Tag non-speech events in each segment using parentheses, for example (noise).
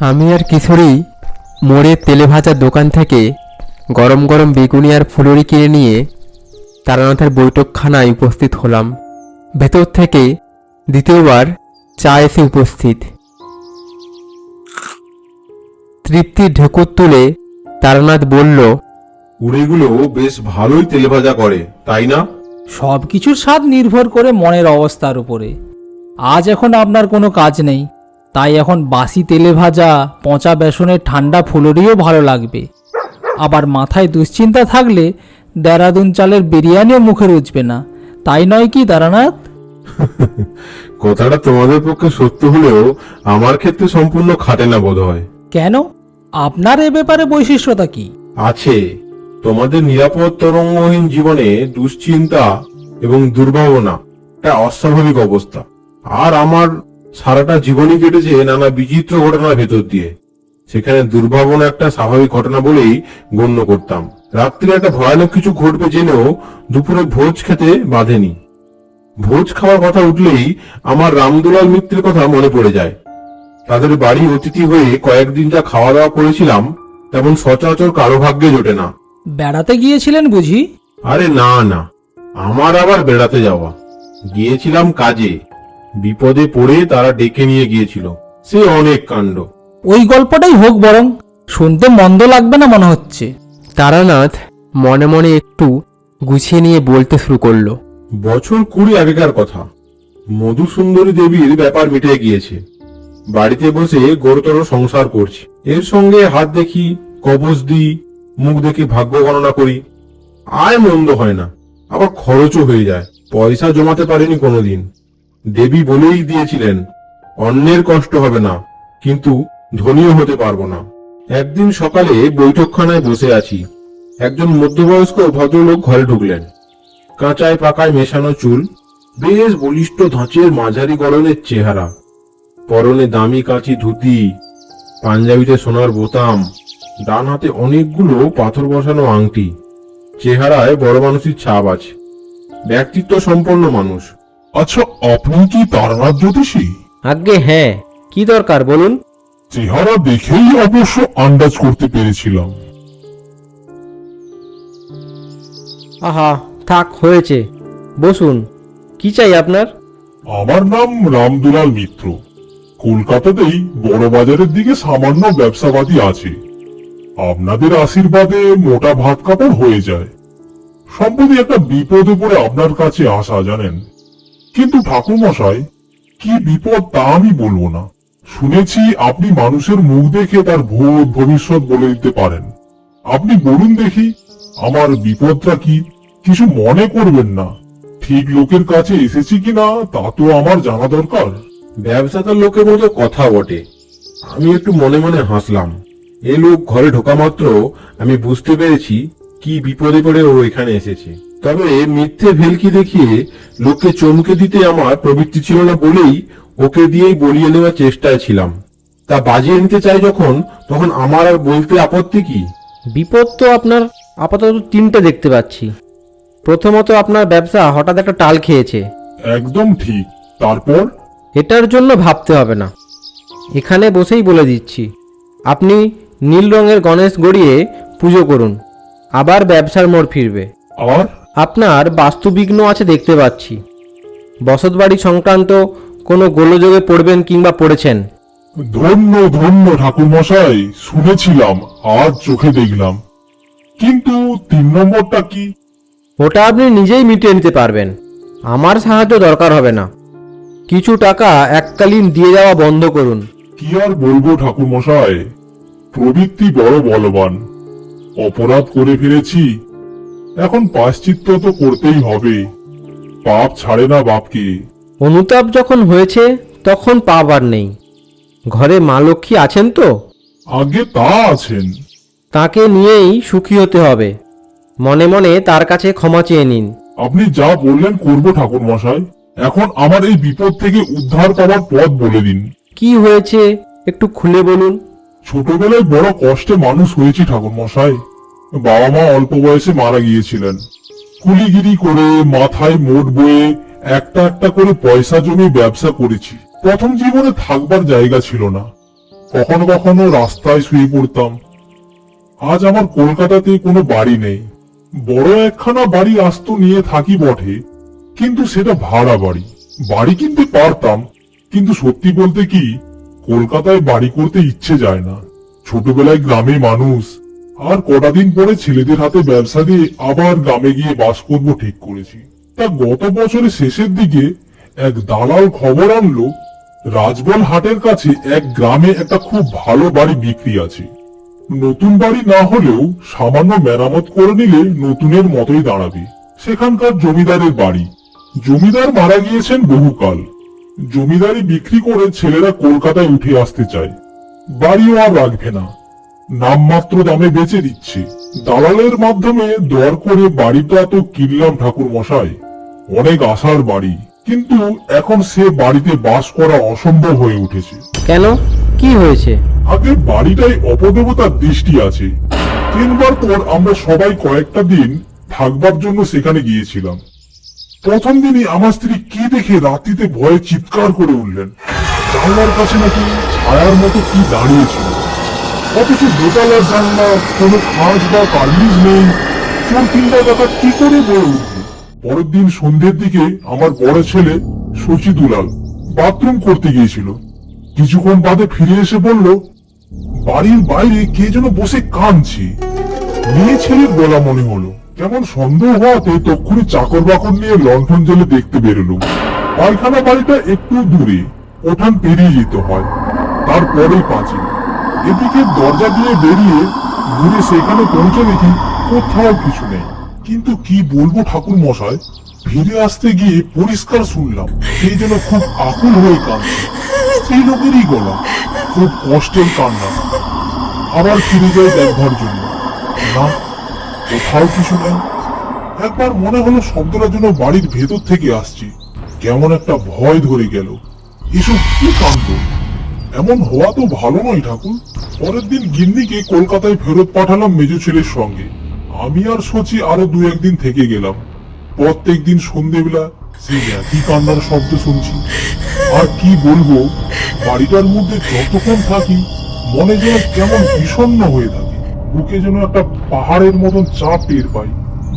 আমি আর কিশোরী মোড়ে তেলে ভাজা দোকান থেকে গরম গরম বেগুনি আর ফুলুরি কিনে নিয়ে তারানাথের বৈঠকখানায় উপস্থিত হলাম। ভেতর থেকে দ্বিতীয়বার চা এসে উপস্থিত। তৃপ্তির ঢেকুর তুলে তারানাথ বলল উড়েগুলো বেশ ভালোই তেলে ভাজা করে তাই না? সব কিছুর স্বাদ নির্ভর করে মনের অবস্থার উপরে। আজ এখন আপনার কোনো কাজ নেই। তাই এখন বাসি তেলে ভাজা পচা বেসনের ঠান্ডা ফুলুরিও ভালো লাগবে। আবার মাথায় দুশ্চিন্তা থাকলে দেরাদুন চালের বিরিয়ানিও মুখে রুচবে না। তাই নয় কি তারানাথ (laughs) কথাটা তোমাদের পক্ষে সত্য হলেও আমার ক্ষেত্রে সম্পূর্ণ খাটে না বোধ হয়। কেন? আপনার এ ব্যাপারে বৈশিষ্ট্যতা কি? আছে। তোমাদের নিরাপদ তরঙ্গহীন জীবনে দুশ্চিন্তা এবং দুর্ভাবনা একটা অস্বাভাবিক অবস্থা। আর আমার সারাটা জীবনই কেটেছে নানা বিচিত্র ঘটনার ভেতর দিয়ে। সেখানে দুর্ভাবনা একটা স্বাভাবিক ঘটনা বলেই গণ্য করতাম। রাত্রে একটা ভয়ানক কিছু ঘটবে জেনেও দুপুরে ভোজ খেতে বাঁধেনি। ভোজ খাওয়ার কথা উঠলেই আমার রামদুলাল মিত্রের কথা মনে পড়ে যায়। তাদের বাড়ি অতিথি হয়ে কয়েকদিন যা খাওয়া দাওয়া করেছিলাম তেমন সচরাচর কারও ভাগ্যে জোটে না। বেড়াতে গিয়েছিলেন বুঝি? আরে না না। আমার আবার বেড়াতে যাওয়া। গিয়েছিলাম কাজে। বিপদে পড়ে তারা ডেকে নিয়ে গিয়েছিল। সে অনেক কাণ্ড। ওই গল্পটাই হোক বরং শুনতে মন্দ লাগবে না মনে হচ্ছে। তারানাথ মনে মনে একটু গুছিয়ে নিয়ে বলতে শুরু করল। বছর কুড়ি আগেকার কথা। মধুসুন্দরী দেবীর ব্যাপার মিটে গিয়েছে। বাড়িতে বসে গোরতর সংসার করছি। এর সঙ্গে হাত দেখি কবচ দিই মুখ দেখে ভাগ্য গণনা করি। আয় মন্দ হয় না। আবার খরচও হয়ে যায়। পয়সা জমাতে পারিনি কোনোদিন। দেবী বলেই দিয়েছিলেন, অন্যের কষ্ট হবে না, কিন্তু ধনীও হতে পারব না। একদিন সকালে বৈঠকখানায় বসে আছি। একজন মধ্যবয়স্ক ভদ্রলোক ঘরে ঢুকলেন। কাঁচায় পাকায় মেশানো চুল, বেশ বলিষ্ঠ ধাঁচের মাঝারি গড়নের চেহারা, পরনে দামি কাঁচি ধুতি, পাঞ্জাবিতে সোনার বোতাম, ডান হাতে অনেকগুলো পাথর বসানো আংটি, চেহারায় বড় মানুষের ছাপ আছে। ব্যক্তিত্ব সম্পন্ন মানুষ। আচ্ছা আপনি কি তারানাথ জ্যোতিষী? আজ্ঞে হ্যাঁ। কি দরকার বলুন? চেহারা দেখেই অবশ্য আন্দাজ করতে পেরেছিলাম। আহা থাক হয়েছে। বসুন কি চাই আপনার? আমার নাম রামদুলাল মিত্র। কলকাতাতেই বড় বাজারের দিকে সামান্য ব্যবসাবাদী আছে। আপনাদের আশীর্বাদে মোটা ভাত কাপড় হয়ে যায়। সম্প্রতি একটা বিপদে পড়ে আপনার কাছে আসা জানেন? কিন্তু ঠাকুরমশাই, কি বিপদ তা আমি বলব না। শুনেছি আপনি মানুষের মুখ দেখে তার ভূত ভবিষ্যৎ বলে দিতে পারেন। আপনি বলুন দেখি, আমার বিপদটা কি? কিছু মনে করবেন না। ঠিক লোকের কাছে এসেছি কিনা, তা তো আমার জানা দরকার। ব্যবসাদার লোকের মতো কথা বটে। আমি একটু মনে মনে হাসলাম। এ লোক ঘরে ঢোকা মাত্র আমি বুঝতে পেরেছি কি বিপদে পড়ে ও এখানে এসেছে। তবে মিথ্যে ভেলকি দেখিয়ে লোককে চমকে দিতে আমার প্রবৃত্তি ছিল না বলেই ওকে দিয়েই বলিয়ে নেওয়ার চেষ্টায় ছিলাম। তা বাজিয়ে নিতে চাই যখন তখন আমার আর বলতে আপত্তি কি? বিপদ তো আপনার আপাতত তিনটে দেখতে পাচ্ছি। প্রথমত আপনার ব্যবসা হঠাৎ একটা টাল খেয়েছে। একদম ঠিক। তারপর? এটার জন্য ভাবতে হবে না। এখানে বসেই বলে দিচ্ছি আপনি নীল রঙের গণেশ গড়িয়ে পুজো করুন আবার ব্যবসার মোড় ফিরবে। আর? আপনার বাস্তুবিঘ্ন আছে দেখতে পাচ্ছি। বসতবাড়ি সংক্রান্ত কোনো গোলযোগে পড়বেন কিংবা পড়েছেন? ধন্য ধন্য ঠাকুর মশাই শুনেছিলাম আজ চোখে দেখলাম। কিন্তু তিন নম্বরটা কি? ওটা আপনি নিজেই মিটিয়ে নিতে পারবেন। আমার সাহায্য দরকার হবে না। কিছু টাকা এককালীন দিয়ে যাওয়া বন্ধ করুন। কি আর বলব ঠাকুর মশাই প্রবৃত্তি বড় বলবান। অপরাধ করে ফেলেছি এখন পাশ্চিত্য তো করতেই হবে। পাপ ছাড়ে না বাপকে অনুতাপ যখন হয়েছে তখন পাপ আর নেই। ঘরে মা লক্ষ্মী আছেন তো? আগে তা আছেন। তাকে নিয়েই সুখী হতে হবে। মনে মনে তার কাছে ক্ষমা চেয়ে নিন। আপনি যা বললেন করব ঠাকুর মশাই। এখন আমার এই বিপদ থেকে উদ্ধার পাওয়ার পথ বলে দিন। কি হয়েছে একটু খুলে বলুন। ছোটবেলায় বড় কষ্টে মানুষ হয়েছি ঠাকুর মশাই। বাবা মা অল্প বয়সে মারা গিয়েছিলেন। কুলিগিরি করে মাথায় মোট বয়ে একটা একটা করে পয়সা জমি ব্যবসা করেছি। প্রথম জীবনে থাকবার জায়গা ছিল না। কখনো কখনো রাস্তায় শুয়ে পড়তাম। আজ আমার কলকাতাতে কোনো বাড়ি নেই। বড় একখানা বাড়ি আস্ত নিয়ে থাকি বটে, কিন্তু সেটা ভাড়া বাড়ি। বাড়ি কিনতে পারতাম, কিন্তু সত্যি বলতে কি, কলকাতায় বাড়ি করতে ইচ্ছে যায় না। ছোটবেলায় গ্রামে মানুষ আর কটা দিন পরে ছেলেদের হাতে ব্যবসা দিয়ে আবার গ্রামে গিয়ে বাস করব ঠিক করেছি। তা গত বছরের শেষের দিকে এক দালাল খবর আনলো রাজবল হাটের কাছে এক গ্রামে একটা খুব ভালো বাড়ি বিক্রি আছে। নতুন বাড়ি না হলেও সামান্য মেরামত করে নিলে নতুনের মতোই দাঁড়াবে। সেখানকার জমিদারের বাড়ি। জমিদার মারা গিয়েছেন বহুকাল। জমিদারি বিক্রি করে ছেলেরা কলকাতায় উঠে আসতে চায়। বাড়িও আর রাখবে না। নামমাত্র দামে বেচে দিচ্ছে। দালালের মাধ্যমে দর করে বাড়িটা তো কিনলাম ঠাকুর মশাই অনেক আশার বাড়ি। কিন্তু এখন সে বাড়িতে বাস করা অসম্ভব হয়ে উঠেছে। কেন? কি হয়েছে? আগে বাড়িটায় অপদেবতার দৃষ্টি আছে। তিনবার পর আমরা সবাই কয়েকটা দিন থাকবার জন্য সেখানে গিয়েছিলাম। প্রথম দিনই আমার স্ত্রী কি দেখে রাত্রিতে ভয়ে চিৎকার করে উঠলেন। জানলার কাছে নাকি ছায়ার মতো কি দাঁড়িয়েছিল অথচ দোতলার কোনো বা নেই। চোর ডাকাত কি করে উঠবে? পরের দিন সন্ধ্যের দিকে আমার বড় ছেলে শচী দুলাল বাথরুম করতে গিয়েছিল। কিছুক্ষণ বাদে ফিরে এসে বলল, বাড়ির বাইরে কে যেন বসে কাঁদছে। মেয়ে ছেলের গলা মনে হলো। কেমন সন্দেহ হওয়াতে তক্ষুনি চাকর বাকর নিয়ে লণ্ঠন জেলে দেখতে বেরোলো। পায়খানা বাড়িটা একটু দূরে, ওঠান পেরিয়ে যেতে হয়। তারপরেই পাঁচিল। এদিকে দরজা দিয়ে বেরিয়ে ঘুরে সেখানে পৌঁছে দেখি কোথাও কিছু নেই। কিন্তু কি বলব ঠাকুর মশাই? ফিরে আসতে গিয়ে পরিষ্কার শুনলাম সেই যেন খুব আকুল হয়ে কাঁদছে। স্ত্রী লোকেরই গলা, খুব কষ্টের কান্না। আবার ফিরে যায় দেখবার জন্য। না, কোথাও কিছু নেই। একবার মনে হলো শব্দটা যেন বাড়ির ভেতর থেকে আসছে। কেমন একটা ভয় ধরে গেল। এসব কি কাণ্ড? এমন হওয়া তো ভালো নয় ঠাকুর। পরের দিন গিন্নিকে কলকাতায় ফেরত পাঠালাম মেজ ছেলের সঙ্গে। আমি আর সচি আরও দু একদিন থেকে গেলাম। প্রত্যেক দিন সন্ধেবেলা সেই একই কান্নার শব্দ শুনছি। আর কি বলব, বাড়িটার মধ্যে যতক্ষণ থাকি, মনে যেন কেমন বিষণ্ণ হয়ে থাকে। বুকে যেন একটা পাহাড়ের মতন চাপ টের পাই।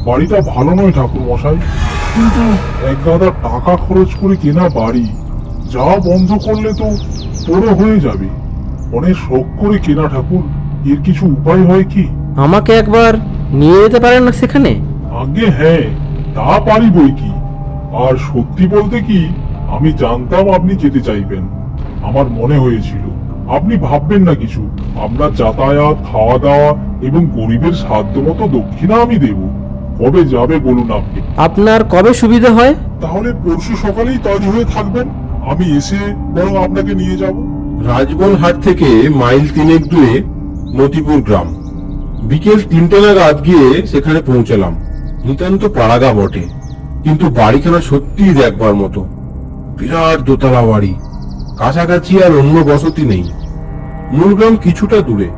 বাড়িটা ভালো নয় ঠাকুর মশাই কিন্তু এক গাদা টাকা খরচ করে কেনা বাড়ি। যা বন্ধ করলে তো বড় হয়ে যাবে। অনেক শখ করে কেনা ঠাকুর এর কিছু উপায় হয় কি? আমাকে একবার নিয়ে যেতে পারেন না সেখানে? আগে হ্যাঁ তা পারি বই কি? আর সত্যি বলতে কি আমি জানতাম আপনি যেতে চাইবেন। আমার মনে হয়েছিল আপনি ভাববেন না কিছু। আপনার যাতায়াত খাওয়া দাওয়া এবং গরিবের সাধ্য মতো দক্ষিণা আমি দেব। কবে যাবে বলুন আপনি। আপনার কবে সুবিধা হয়? তাহলে পরশু সকালেই তৈরি হয়ে থাকবেন। আমি এসে বরং আপনাকে নিয়ে যাব। রাজবন হাট থেকে মাইল তিনেক দূরে মতিপুর গ্রাম। বিকেল তিনটে নাগাদ গিয়ে সেখানে পৌঁছলাম। নিতান্ত পাড়াগা বটে কিন্তু বাড়িখানা সত্যিই দেখবার মতো। বিরাট দোতলা বাড়ি কাছাকাছি আর অন্য বসতি নেই। মূল গ্রাম কিছুটা দূরে।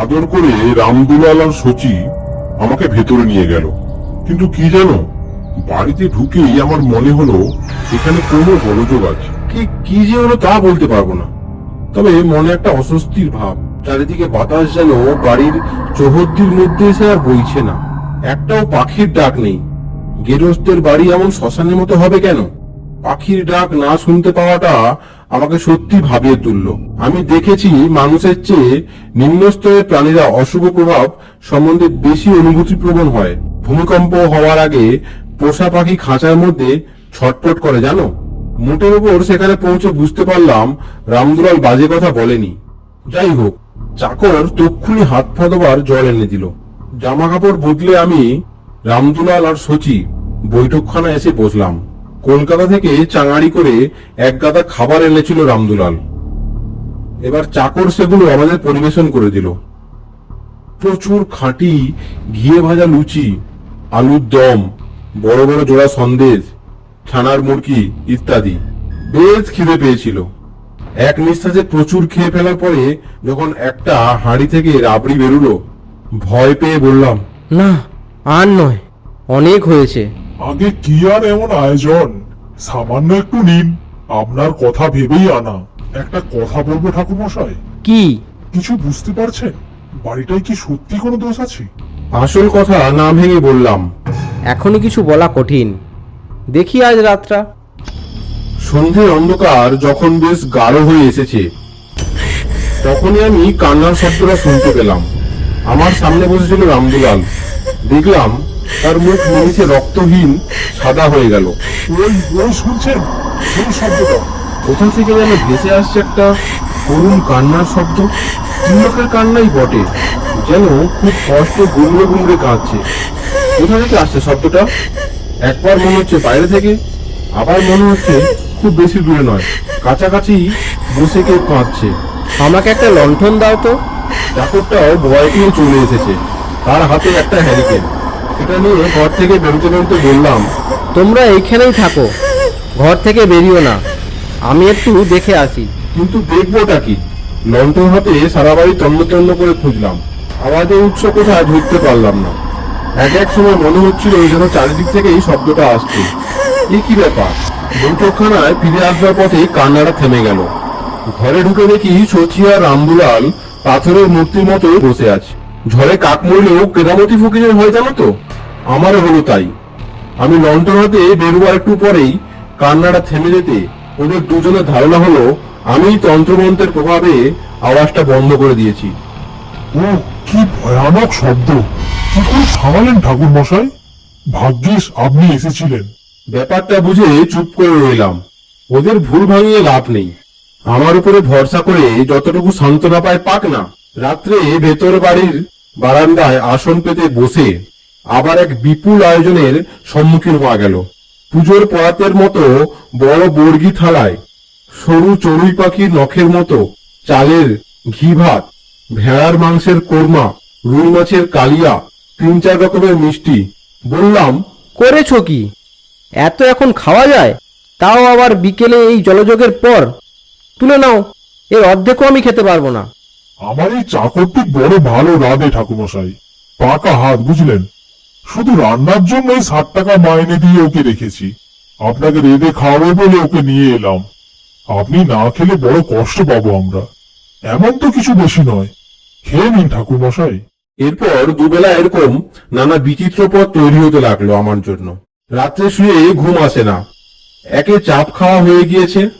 আদর করে রামদুলাল আর সচি আমাকে ভেতরে নিয়ে গেল। কিন্তু কি জানো বাড়িতে ঢুকেই আমার মনে হলো এখানে কোনো গোলযোগ আছে। কি কি যে হলো তা বলতে পারব না। তবে মনে একটা অস্বস্তির ভাব, চারিদিকে বাতাস যেন বাড়ির চৌহদ্দির মধ্যে এসে আর বইছে না। একটাও পাখির ডাক নেই। গেরস্তের বাড়ি এমন শ্মশানের মতো হবে কেন? পাখির ডাক না শুনতে পাওয়াটা আমাকে সত্যি ভাবিয়ে তুলল। আমি দেখেছি মানুষের চেয়ে নিম্নস্তরের প্রাণীরা অশুভ প্রভাব সম্বন্ধে বেশি অনুভূতি প্রবণ হয়। ভূমিকম্প হওয়ার আগে পোষা পাখি খাঁচার মধ্যে ছটপট করে, জানো? মোটের উপর সেখানে পৌঁছে বুঝতে পারলাম রামদুলাল বাজে কথা বলেনি। যাই হোক, চাকর তক্ষুনি হাত পা ধোবার জল এনে দিল। জামা কাপড় বদলে আমি রামদুলাল আর সচি বৈঠকখানা এসে বসলাম। কলকাতা থেকে চাঙাড়ি করে এক গাদা খাবার এনেছিল রামদুলাল। এবার চাকর সেগুলো আমাদের পরিবেশন করে দিল। প্রচুর খাঁটি, ঘিয়ে ভাজা লুচি, আলুর দম, বড় বড় জোড়া সন্দেশ ছানার মুরগি ইত্যাদি। বেশ খিদে পেয়েছিল। এক নিঃশ্বাসে প্রচুর খেয়ে ফেলার পরে যখন একটা হাঁড়ি থেকে রাবড়ি বেরুলো ভয় পেয়ে বললাম না আর নয় অনেক হয়েছে। আগে কি আর এমন আয়োজন? সামান্য একটু নিন আপনার কথা ভেবেই আনা। একটা কথা বলব ঠাকুর মশাই কি? কিছু বুঝতে পারছেন? বাড়িটায় কি সত্যি কোনো দোষ আছে? আসল কথা না ভেঙে বললাম। এখনই কিছু বলা কঠিন। দেখি আজ রাতটা। সন্ধ্যের অন্ধকার যখন বেশ গাঢ় হয়ে এসেছে তখনই আমি কান্নার শব্দটা শুনতে পেলাম। আমার সামনে বসেছিল রামদুলাল। দেখলাম তার মুখ নিমিষে রক্তহীন সাদা হয়ে গেল। ওই ওই শুনছেন? সেই শব্দটা। কোথা থেকে যেন ভেসে আসছে একটা করুণ কান্নার শব্দ। তিলকের কান্নাই বটে যেন খুব কষ্ট গুমড়ে গুমড়ে কাঁদছে। কোথা থেকে আসছে শব্দটা? একবার মনে হচ্ছে বাইরে থেকে আবার মনে হচ্ছে খুব বেশি দূরে নয়। কাছাকাছি বসে কেউ কাঁদছে। আমাকে একটা লণ্ঠন দাও তো। চাকরটাও ভয় পেয়ে চলে এসেছে। তার হাতে একটা হ্যারিকেন। এটা নিয়ে ঘর থেকে বেরোতে বেরোতে বললাম তোমরা এইখানেই থাকো। ঘর থেকে বেরিও না। আমি একটু দেখে আসি। কিন্তু দেখবোটা কি? লন্ঠন হাতে সারা বাড়ি তন্ন তন্ন করে খুঁজলাম। আওয়াজের উৎস কোথায় ধরতে পারলাম না। এক এক সময় মনে হচ্ছিল যেন চারিদিক থেকে এই শব্দটা আসছে। এ কি ব্যাপার? বৈঠকখানায় ফিরে আসবার পথে কান্নাটা থেমে গেল। ঘরে ঢুকে দেখি সচি আর রামদুলাল পাথরের মূর্তির মতো বসে আছে। ঝড়ে কাক মরলেও কেরামতি ফকিরের হয় জানো তো? আমারও হলো তাই। আমি লন্ঠন হাতে বেরোবার একটু পরেই কান্নাটা থেমে যেতে ওদের দুজনের ধারণা হলো আমি তন্ত্রমন্ত্রের প্রভাবে আওয়াজটা বন্ধ করে দিয়েছি। কি ভয়ানক শব্দ? কি করে থামালেন ঠাকুর মশাই ভাগ্যিস আপনি এসেছিলেন। ব্যাপারটা বুঝে চুপ করে রইলাম। ওদের ভুল ভাঙিয়ে লাভ নেই। আমার উপরে ভরসা করে যতটুকু সান্ত্বনা পায় পাক না। রাত্রে ভেতর বাড়ির বারান্দায় আসন পেতে বসে আবার এক বিপুল আয়োজনের সম্মুখীন হওয়া গেল। পুজোর পড়াতের মতো বড় বর্গি থালায় সরু চড়ুই পাখির নখের মতো চালের ঘি ভাত ভেড়ার মাংসের কোরমা রুই মাছের কালিয়া তিন চার রকমের মিষ্টি। বললাম করেছ কি? এত এখন খাওয়া যায়? তাও আবার বিকেলে এই জলযোগের পর? তুলে নাও এর অর্ধেকও আমি খেতে পারব না। আমার এই চাকরটি বড় ভালো রাধে ঠাকুমশাই পাকা হাত বুঝলেন? শুধু রান্নার জন্য এই ষাট টাকা মাইনে দিয়ে ওকে রেখেছি। আপনাকে রেঁধে খাওয়াবো বলে ওকে নিয়ে এলাম। আপনি না খেলে বড় কষ্ট পাবো আমরা। এমন তো কিছু বেশি নয়। খেয়ে নিন ঠাকুরমশাই এরপর দুবেলা এরকম নানা বিচিত্র পথ তৈরি হতে লাগল আমার জন্য। রাত্রে শুয়ে ঘুম আসে না। একে চাপ খাওয়া হয়ে গিয়েছে।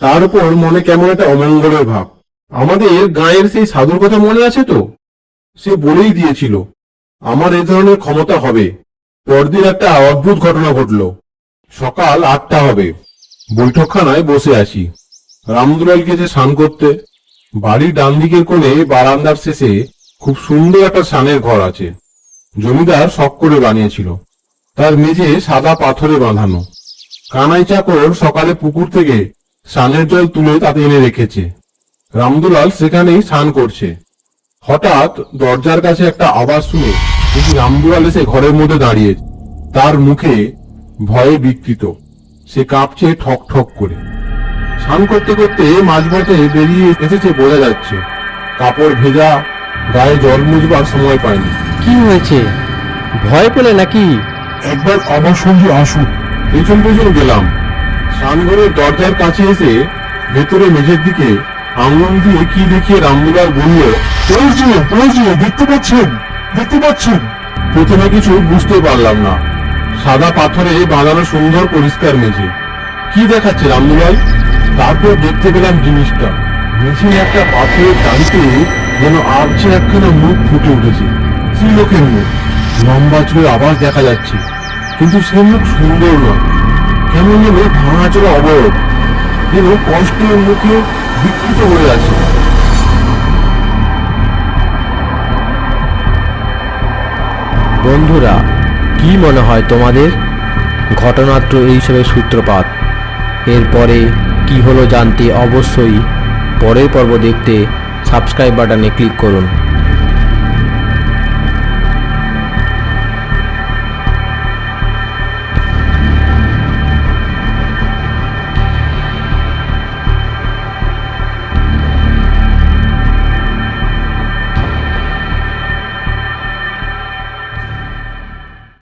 তার উপর মনে কেমন একটা অমঙ্গলের ভাব। আমাদের গায়ের সেই সাধুর কথা মনে আছে তো? সে বলেই দিয়েছিল, আমার এ ধরনের ক্ষমতা হবে। পরদিন একটা অদ্ভুত ঘটনা ঘটলো। সকাল আটটা হবে। বৈঠকখানায় বসে আছি। রামদুলাল গেছে স্নান করতে বাড়ির ডান দিকের কোণে বারান্দার শেষে খুব সুন্দর একটা স্নানের ঘর আছে। জমিদার শখ করে বানিয়েছিল। তার মেঝে সাদা পাথরে বাঁধানো। কানাই চাকর সকালে পুকুর থেকে স্নানের জল তুলে তাতে এনে রেখেছে। রামদুলাল সেখানেই স্নান করছে। হঠাৎ দরজার কাছে একটা আওয়াজ শুনে দেখি রামদুলাল এসে ঘরের মধ্যে দাঁড়িয়ে তার মুখে ভয়ে বিকৃত। সে কাঁপছে ঠক ঠক করে। স্নান করতে করতে মাঝপথে বেরিয়ে এসেছে বোঝা যাচ্ছে। কাপড় ভেজা গায়ে জল মুছবার সময় পায়নি। কি হয়েছে? ভয় পেলে নাকি? একবার আমার সঙ্গে আসুন। পেছন পেছন গেলাম। স্নানঘরের দরজার কাছে এসে ভেতরে মেঝের দিকে আঙুল দিয়ে কি দেখিয়ে রামদুলাল বলল ওই যে ওই যে দেখতে পাচ্ছেন দেখতে পাচ্ছেন। প্রথমে কিছু বুঝতে পারলাম না। সাদা পাথরে বাঁধানো সুন্দর পরিষ্কার মেঝে। কি দেখাচ্ছে রামদুলাল তারপর দেখতে পেলাম জিনিসটা। মেঝে একটা পাথরের টালিতে যেন আবছে একখানা মুখ ফুটে উঠেছে। শ্রীলোকের মুখ। লম্বা চুলের আওয়াজ দেখা যাচ্ছে। কিন্তু সে মুখ সুন্দর নয়। কেমন যেন ভাঙা ভাঙাচোরা অবয়ব। যেন কষ্টের মুখে বিকৃত হয়ে আছে। বন্ধুরা, কি মনে হয় তোমাদের? ঘটনাত্র এইসবের সূত্রপাত। এরপরে কি হলো জানতে অবশ্যই পরের পর্ব দেখতে সাবস্ক্রাইব বাটনে ক্লিক করুন।